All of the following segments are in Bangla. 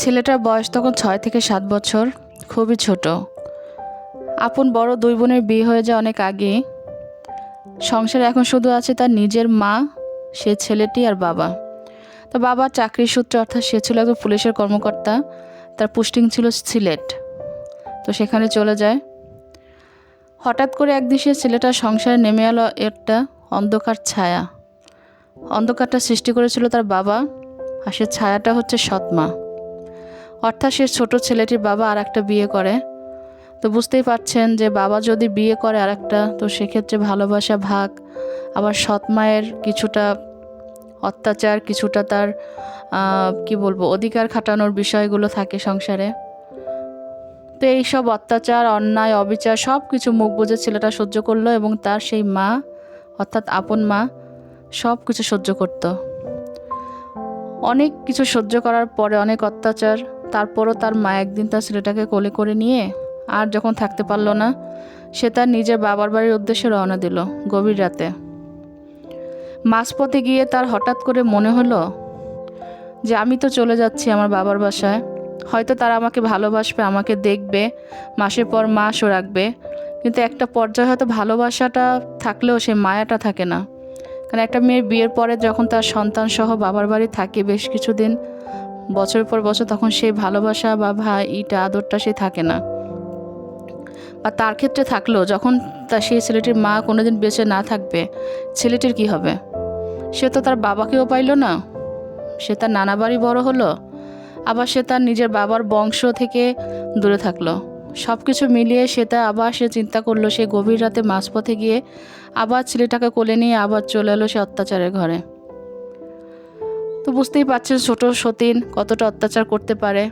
ছেলেটার বয়স তখন ছয় থেকে সাত বছর খুবই ছোট। আপন বড় দুই বোনের বিয়ে হয়ে যায় অনেক আগে। সংসারে এখন শুধু আছে তার নিজের মা, সে ছেলেটি আর বাবা। তো বাবা চাকরির সূত্রে অর্থাৎ সে ছিল একজন পুলিশের কর্মকর্তা, তার পোস্টিং ছিল সিলেট। তো সেখানে চলে যায়। হঠাৎ করে একদিন সে ছেলেটা সংসারে নেমে এলো একটা অন্ধকার ছায়া। অন্ধকারটা সৃষ্টি করেছিল তার বাবা, আর সে ছায়াটা হচ্ছে সৎমা। অর্থাৎ সে ছোট ছেলেটির বাবা আর একটা বিয়ে করে। তো বুঝতেই পারছেন যে বাবা যদি বিয়ে করে আর একটা তো সেক্ষেত্রে ভালোবাসা ভাগ। আবার সৎ মায়ের কিছুটা অত্যাচার, কিছুটা তার কি বলব, অধিকার খাটানোর বিষয়গুলো থাকে সংসারে। তো এইসব অত্যাচার, অন্যায়, অবিচার সব কিছু মুখ বুঝে ছেলেটা সহ্য করল এবং তার সেই মা, অর্থাৎ আপন মা সব কিছু সহ্য করতো। অনেক কিছু সহ্য করার পরে অনেক অত্যাচার, তারপরও তার মা একদিন তার ছেলেটাকে কোলে করে নিয়ে আর যখন থাকতে পারল না, সে তার নিজের বাবার বাড়ির উদ্দেশ্যে রওনা দিল গভীর রাতে। মাঝপথে গিয়ে তার হঠাৎ করে মনে হলো যে আমি তো চলে যাচ্ছি আমার বাবার বাসায়। হয়তো তারা আমাকে ভালোবাসবে, আমাকে দেখবে, মাসের পর মাসও রাখবে। কিন্তু একটা পর্যায়ে হয়তো ভালোবাসাটা থাকলেও সেই মায়াটা থাকে না। কারণ একটা মেয়ের বিয়ের পরে যখন তার সন্তান সহ বাবার বাড়ি থাকে বেশ কিছুদিন, বছরের পর বছর তখন সেই ভালোবাসা বা ভাই ইটা আদরটা সে থাকে না। বা তার ক্ষেত্রে থাকলেও যখন তা সেই ছেলেটির মা কোনোদিন বেঁচে না থাকবে, ছেলেটির কি হবে? সে তো তার বাবাকেও পাইলো না। সে তার নানা বাড়ি বড় হলো, আবার সে তার নিজের বাবার বংশ থেকে দূরে থাকল। সব কিছু মিলিয়ে সেটা আবার সে চিন্তা করল, সে গভীর রাতে মাঝপথে গিয়ে আবার ছেলেটাকে কোলে নিয়ে আবার চলে এলো সে অত্যাচারের ঘরে। তো বুঝতেই পারছেন ছোট সতীন কতটা অত্যাচার করতে পারে।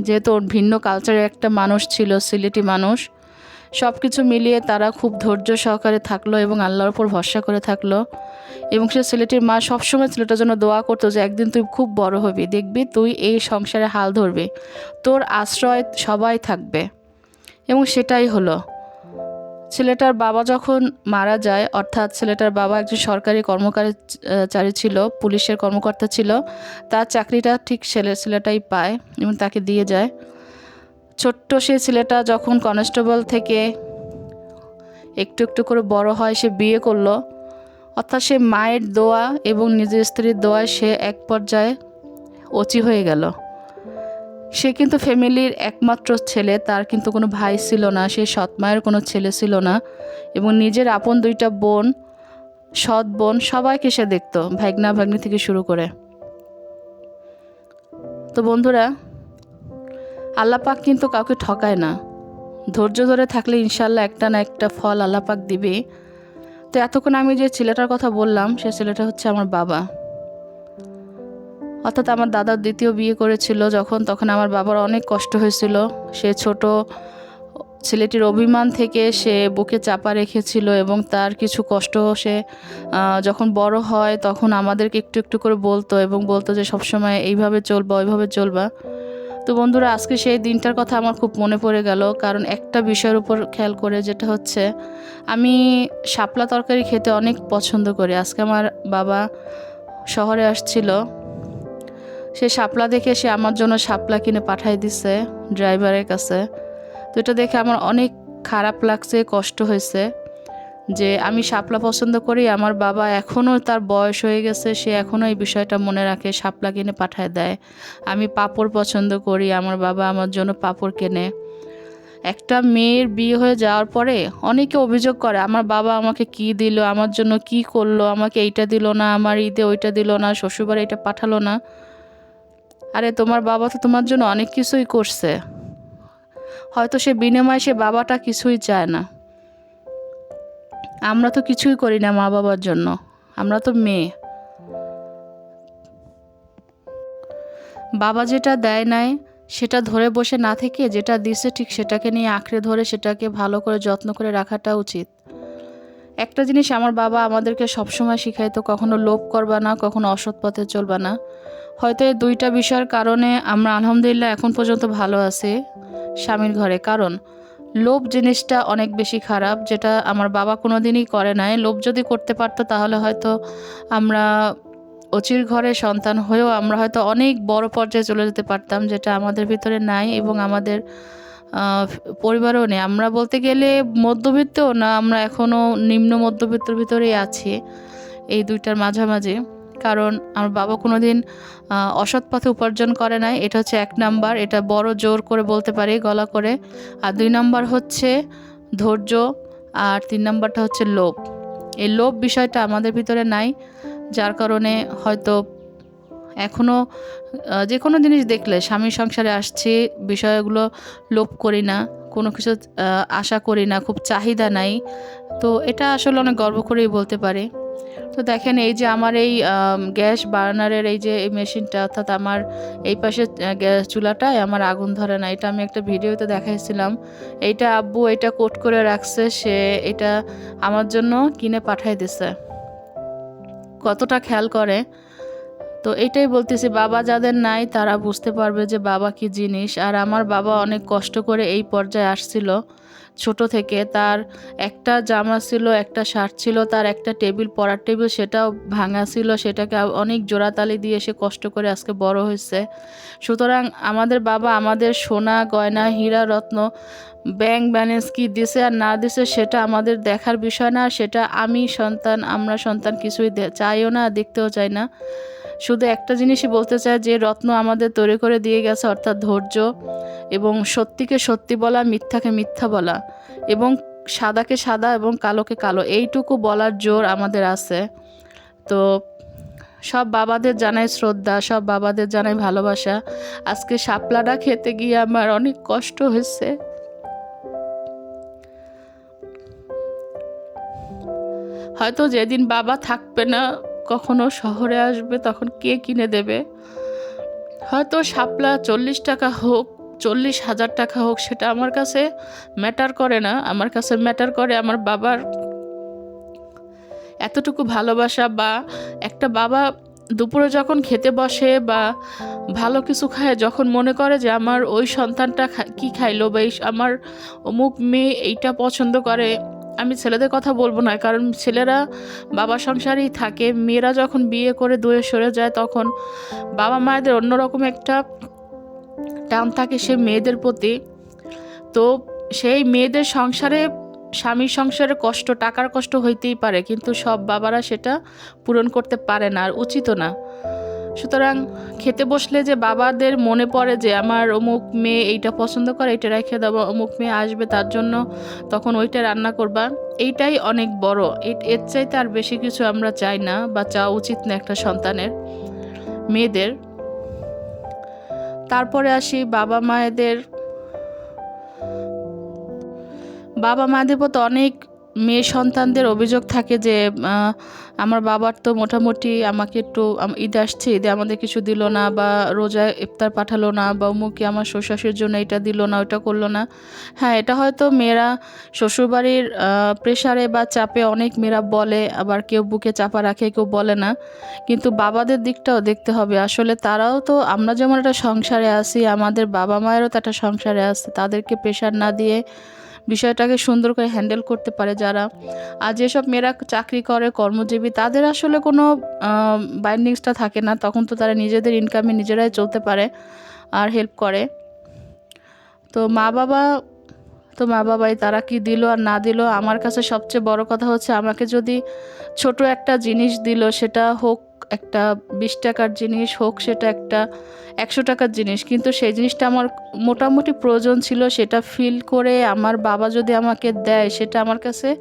যেহেতু ওর ভিন্ন কালচারের একটা মানুষ ছিল, সিলেটি মানুষ সব কিছু মিলিয়ে তারা খুব ধৈর্য সহকারে থাকল এবং আল্লাহর ওপর ভরসা করে থাকল। এবং সে ছেলেটির মা সবসময় ছেলেটার জন্য দোয়া করতো যে, একদিন তুই খুব বড় হবি, দেখবি তুই এই সংসারে হাল ধরবি, তোর আশ্রয় সবাই থাকবে। এবং সেটাই হলো। ছেলেটার বাবা যখন মারা যায়, অর্থাৎ ছেলেটার বাবা একজন সরকারি কর্মচারী ছিল, পুলিশের কর্মকর্তা ছিল, তার চাকরিটা ঠিক ছেলে ছেলেটাই পায় এবং তাকে দিয়ে যায়। ছোট্ট সে ছেলেটা যখন কনস্টেবল থেকে একটু একটু করে বড় হয়, সে বিয়ে করল। অর্থাৎ সে মায়ের দোয়া এবং নিজের স্ত্রীর দোয়ায় সে এক পর্যায়ে অচি হয়ে গেল। সে কিন্তু ফ্যামিলির একমাত্র ছেলে, তার কিন্তু কোনো ভাই ছিল না, সে সৎ মায়ের কোনো ছেলে ছিল না এবং নিজের আপন দুইটা বোন, সৎ বোন সবাইকে সে দেখতো ভাগনা ভাগ্নি থেকে শুরু করে। তো বন্ধুরা আল্লাপাক কিন্তু কাউকে ঠকায় না। ধৈর্য ধরে থাকলে ইনশাল্লাহ একটা না একটা ফল আল্লাপাক দিবে তো এতক্ষণ আমি যে ছেলেটার কথা বললাম, সে ছেলেটা হচ্ছে আমার বাবা। অর্থাৎ আমার দাদার দ্বিতীয় বিয়ে করেছিল যখন, তখন আমার বাবার অনেক কষ্ট হয়েছিল। সে ছোট ছেলেটির অভিমান থেকে সে বুকে চাপা রেখেছিল এবং তার কিছু কষ্ট সে যখন বড় হয় তখন আমাদেরকে একটু একটু করে বলতো এবং বলতো যে, সবসময় এইভাবে চলবা, ওইভাবে চলবা। তো বন্ধুরা, আজকে সেই দিনটার কথা আমার খুব মনে পড়ে গেল, কারণ একটা বিষয়ের উপর খেয়াল করে যেটা হচ্ছে, আমি শাপলা তরকারি খেতে অনেক পছন্দ করি। আজকে আমার বাবা শহরে আসছিল সে শাপলা দেখে সে আমার জন্য শাপলা কিনে পাঠাই দিছে ড্রাইভারের কাছে। তো এটা দেখে আমার অনেক খারাপ লাগছে, কষ্ট হয়েছে যে আমি শাপলা পছন্দ করি, আমার বাবা এখনও তার বয়স হয়ে গেছে, সে এখনও এই বিষয়টা মনে রাখে, শাপলা কিনে পাঠায় দেয়। আমি পাপড় পছন্দ করি, আমার বাবা আমার জন্য পাপড় কেনে। একটা মেয়ের বিয়ে হয়ে যাওয়ার পরে অনেকে অভিযোগ করে, আমার বাবা আমাকে কি দিল, আমার জন্য কি করল, আমাকে এইটা দিল না, আমার ঈদে ওইটা দিল না, শ্বশুরবাড়ি এটা পাঠালো না। আরে তোমার বাবা তো তোমার জন্য অনেক কিছুই করছে। হয়তো সে বিনিময়ে সে বাবাটা কিছুই চায় না। আমরা তো কিছুই করি না মা বাবার জন্য। আমরা তো মেয়ে। বাবা যেটা দেয় নাই, সেটা ধরে বসে না থেকে যেটা দিছে ঠিক সেটাকে নিয়ে আঁকড়ে ধরে সেটাকে ভালো করে যত্ন করে রাখাটা উচিত। একটা জিনিস আমার বাবা আমাদেরকে সবসময় শিখাইতো, কখনো লোভ করবা না, কখনো অসৎ পথে চলবা না। হয়তো এই দুইটা বিষয়ের কারণে আমরা আলহামদুলিল্লাহ এখন পর্যন্ত ভালো আছি স্বামীর ঘরে। কারণ লোভ জিনিসটা অনেক বেশি খারাপ, যেটা আমার বাবা কোনো দিনই করে নাই। লোভ যদি করতে পারতো তাহলে হয়তো আমরা অচির ঘরে সন্তান হয়েও আমরা হয়তো অনেক বড় পর্যায়ে চলে যেতে পারতাম, যেটা আমাদের ভিতরে নাই এবং আমাদের পরিবারও নেই। আমরা বলতে গেলে মধ্যবিত্তও না, আমরা এখনও নিম্ন মধ্যবিত্তর ভিতরেই আছি এই দুইটার মাঝামাঝি। কারণ আমার বাবা কোনো দিন অসৎ পথে উপার্জন করে নাই। এটা হচ্ছে এক নাম্বার। এটা বড় জোর করে বলতে পারি, গলা করে। আর দুই নাম্বার হচ্ছে ধৈর্য, আর তিন নাম্বারটা হচ্ছে লোভ। এই লোভ বিষয়টা আমাদের ভিতরে নাই, যার কারণে হয়তো এখনও যে কোনো জিনিস দেখলে স্বামী সংসারে আসছি, বিষয়গুলো লোভ করি না, কোনো কিছু আশা করি না, খুব চাহিদা নাই। তো এটা আসলে অনেক গর্ব করেই বলতে পারি। তো দেখেন এই যে আমার এই গ্যাস বার্নারের এই যে এই মেশিনটা, অর্থাৎ আমার এই পাশে গ্যাস চুলাটায় আমার আগুন ধরে না। এটা আমি একটা ভিডিওতে দেখাইছিলাম। এইটা আব্বু এটা কোট করে রাখছে, সে এটা আমার জন্য কিনে পাঠাই দিছে। কতটা খেয়াল করে। তো এটাই বলতেছি, বাবা যাদের নাই তারা বুঝতে পারবে যে বাবা কি জিনিস। আর আমার বাবা অনেক কষ্ট করে এই পর্যায়ে আসছিল। ছোট থেকে তার একটা জামা ছিল, একটা শার্ট ছিল, তার একটা টেবিল, পড়ার টেবিল সেটাও ভাঙা ছিল, সেটাকে অনেক জোড়াতালি দিয়ে সে কষ্ট করে আজকে বড় হয়েছে। সুতরাং আমাদের বাবা আমাদের সোনা, গয়না, হীরা, রত্ন, ব্যাংক ব্যালেন্স কি দিছে আর না দিছে সেটা আমাদের দেখার বিষয় না, সেটা আমি সন্তান, আমরা সন্তান কিছুই চাইও না, দেখতেও চাই না। শুধু একটা জিনিসই বলতে চাই, যে রত্ন আমাদের তৈরি করে দিয়ে গেছে, অর্থাৎ ধৈর্য, এবং সত্যিকে সত্যি বলা, মিথ্যাকে মিথ্যা বলা, এবং সাদাকে সাদা এবং কালোকে কালো, এইটুকু বলার জোর আমাদের আছে। তো সব বাবাদের জানাই শ্রদ্ধা, সব বাবাদের জানাই ভালোবাসা। আজকে শাপলাটা খেতে গিয়ে আমার অনেক কষ্ট হয়েছে। হয়তো যেদিন বাবা থাকবে না কখনো শহরে আসবে, তখন কে কিনে দেবে? হয়তো শাপলা চল্লিশ টাকা হোক, চল্লিশ হাজার টাকা হোক, সেটা আমার কাছে ম্যাটার করে না। আমার কাছে ম্যাটার করে আমার বাবার এতটুকু ভালোবাসা বা একটা বাবা দুপুরে যখন খেতে বসে বা ভালো কিছু খায়, যখন মনে করে যে আমার ওই সন্তানটা কি খাইলো বা আমার অমুক মেয়ে এইটা পছন্দ করে আমি ছেলেদের কথা বলব না, কারণ ছেলেরা বাবা সংসারেই থাকে। মেয়েরা যখন বিয়ে করে দূরে সরে যায়, তখন বাবা মায়েদের অন্যরকম একটা টান থাকে সে মেয়েদের প্রতি। তো সেই মেয়েদের সংসারে, স্বামীর সংসারে কষ্ট, টাকার কষ্ট হইতেই পারে, কিন্তু সব বাবারা সেটা পূরণ করতে পারে না, আর উচিতও না। সুতরাং খেতে বসলে যে বাবাদের মনে পড়ে যে আমার অমুক মেয়ে এইটা পছন্দ করে, এইটা রেখে দেবো অমুক মেয়ে আসবে তার জন্য, তখন ওইটা রান্না করবা। এইটাই অনেক বড়। এর চাইতে আর বেশি কিছু আমরা চাই না বা চাওয়া উচিত না একটা সন্তানের, মেয়েদের। তারপরে আসি বাবা মায়েদের। বাবা মায়েদের প্রতি অনেক মেয়ে সন্তানদের অভিযোগ থাকে যে আমার বাবার তো মোটামুটি আমাকে একটু ঈদ আসছে, ঈদে আমাদের কিছু দিল না বা রোজা ইফতার পাঠালো না বা অমুকে আমার শ্বশুরের জন্য এটা দিল না ওটা করল না। হ্যাঁ এটা হয়তো মেয়েরা শ্বশুরবাড়ির প্রেশারে বা চাপে অনেক মেয়েরা বলে, আবার কেউ বুকে চাপা রাখে, কেউ বলে না। কিন্তু বাবাদের দিকটাও দেখতে হবে। আসলে তারাও তো, আমরা যেমন একটা সংসারে আছি, আমাদের বাবা মায়েরও তো একটা সংসারে আছে, তাদেরকে প্রেশার না দিয়ে বিষয়টাকে সুন্দর করে হ্যান্ডেল করতে পারে যারা। আর যেসব মেয়েরা চাকরি করে, কর্মজীবী, তাদের আসলে কোনো বাইন্ডিংসটা থাকে না। তখন তো তারা নিজেদের ইনকামে নিজেরাই চলতে পারে আর হেল্প করে। তো মা বাবা, তো মা বাবাই, তারা কি দিল আর না দিল? আমার কাছে সবচেয়ে বড় কথা হচ্ছে, আমাকে যদি ছোট একটা জিনিস দিল, সেটা হোক একটা বিশ টাকার জিনিস হোক, সেটা একটা একশো টাকার জিনিস। কিন্তু সেই জিনিসটা আমার মোটামুটি প্রয়োজন ছিল, সেটা ফিল করে আমার বাবা যদি আমাকে দেয়, সেটা আমার কাছে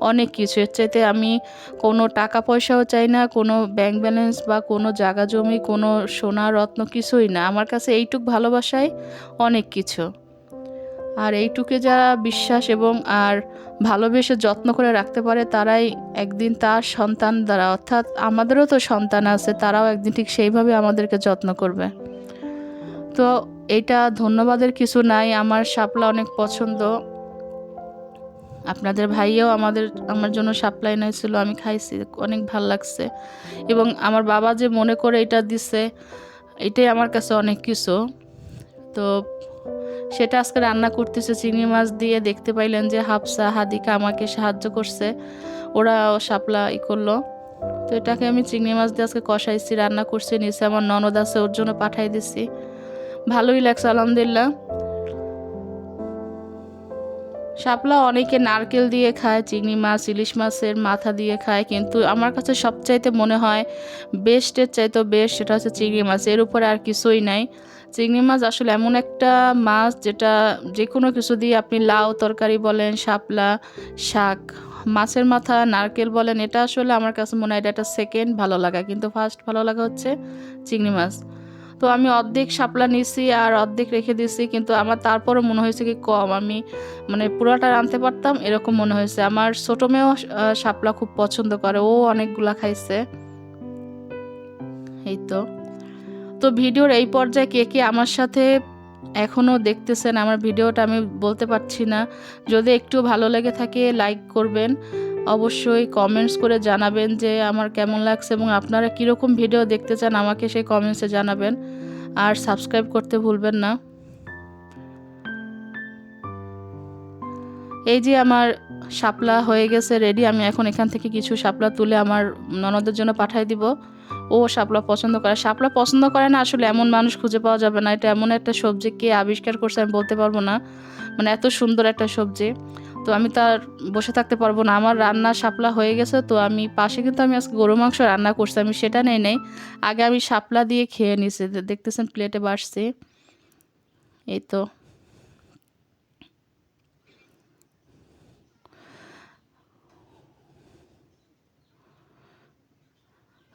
অনেক কিছু। এর চাইতে আমি কোনো টাকা পয়সাও চাই না, কোনো ব্যাংক ব্যালেন্স বা কোনো জায়গা জমি, কোনো সোনা, রত্ন কিছুই না। আমার কাছে এইটুক ভালোবাসাই অনেক কিছু। আর এইটুকে যারা বিশ্বাস এবং আর ভালোবেসে যত্ন করে রাখতে পারে, তারাই একদিন তার সন্তান দ্বারা, অর্থাৎ আমাদেরও তো সন্তান আছে, তারাও একদিন ঠিক সেইভাবে আমাদেরকে যত্ন করবে। তো এটা ধন্যবাদের কিছু নাই, আমার শাপলা অনেক পছন্দ। আপনাদের ভাইয়াও আমাদের, আমার জন্য শাপলা এনেছিল আমি খাইছি, অনেক ভালো লাগছে। এবং আমার বাবা যে মনে করে এটা দিছে, এটাই আমার কাছে অনেক কিছু। তো সেটা আজকে রান্না করতেছে, চিংড়ি মাছ দিয়ে দেখতে পাইলেন যে হাফসা হাদিকা আমাকে সাহায্য করছে, ওরা শাপলা ই করল। তো এটাকে আমি চিংড়ি মাছ দিয়ে আজকে কষাইছি, রান্না করছি, নিচে আমার ননদ আছে, ওর জন্য পাঠাই দিছি। ভালোই লাগছে, আলহামদুলিল্লাহ। শাপলা অনেকে নারকেল দিয়ে খায়, চিংড়ি মাছ, ইলিশ মাছের মাথা দিয়ে খায়, কিন্তু আমার কাছে সবচাইতে মনে হয় বেস্টের চাইতে বেস্ট সেটা হচ্ছে চিংড়ি মাছ, এর উপরে আর কিছুই নাই। চিংড়ি মাছ আসলে এমন একটা মাছ যেটা যে কোনো কিছু দিয়ে আপনি লাউ তরকারি বলেন, শাপলা শাক, মাছের মাথা, নারকেল বলেন, এটা আসলে আমার কাছে মনে হয় এটা একটা সেকেন্ড ভালো লাগা। কিন্তু ফার্স্ট ভালো লাগা হচ্ছে চিংড়ি মাছ। তো আমি অর্ধেক শাপলা নিছি আর অর্ধেক রেখে দিছি কিন্তু আমার তারপরও মনে হয়েছে কি কম। আমি মানে পুরোটা রাঁধতে পারতাম, এরকম মনে হয়েছে। আমার ছোটো মেয়েও শাপলা খুব পছন্দ করে, ও অনেকগুলা খাইছে। এই তো। তো ভিডিওর এই পর্যায়ে কে কে আমার সাথে এখনও দেখতেছেন, আমার ভিডিওটা আমি বলতে পারছি না। যদি একটু ভালো লেগে থাকে, লাইক করবেন। অবশ্যই কমেন্টস করে জানাবেন যে আমার কেমন লাগছে এবং আপনারা কীরকম ভিডিও দেখতে চান, আমাকে সেই কমেন্টসে জানাবেন। আর সাবস্ক্রাইব করতে ভুলবেন না। এই যে আমার শাপলা হয়ে গেছে রেডি আমি এখন এখান থেকে কিছু শাপলা তুলে আমার ননদের জন্য পাঠিয়ে দিব। ও শাপলা পছন্দ করে। শাপলা পছন্দ করে না, আসলে এমন মানুষ খুঁজে পাওয়া যাবে না। এটা এমন একটা সবজি কে আবিষ্কার করছে আমি বলতে পারব না। মানে এত সুন্দর একটা সবজি। তো আমি তার বসে থাকতে পারব না। আমার রান্না শাপলা হয়ে গেছে, তো আমি পাশে কিন্তু আমি আজকে গরু মাংস রান্না করছি। আমি সেটা নেই নেই, আগে আমি শাপলা দিয়ে খেয়ে নিছি। দেখতেছেন প্লেটে বাসছি এই তো।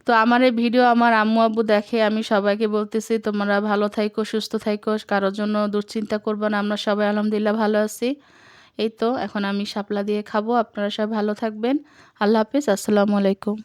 তো আমার এই ভিডিও আমার আম্মু আব্বু দেখে আমি সবাইকে বলতেছি, তোমরা ভালো থাইকো, সুস্থ থাইকো, কারোর জন্য দুশ্চিন্তা করব না। আমরা সবাই আলহামদুলিল্লাহ ভালো আছি। এই তো, এখন আমি শাপলা দিয়ে খাব। আপনারা সবাই ভালো থাকবেন। আল্লাহ হাফিজ। আসসালামু আলাইকুম।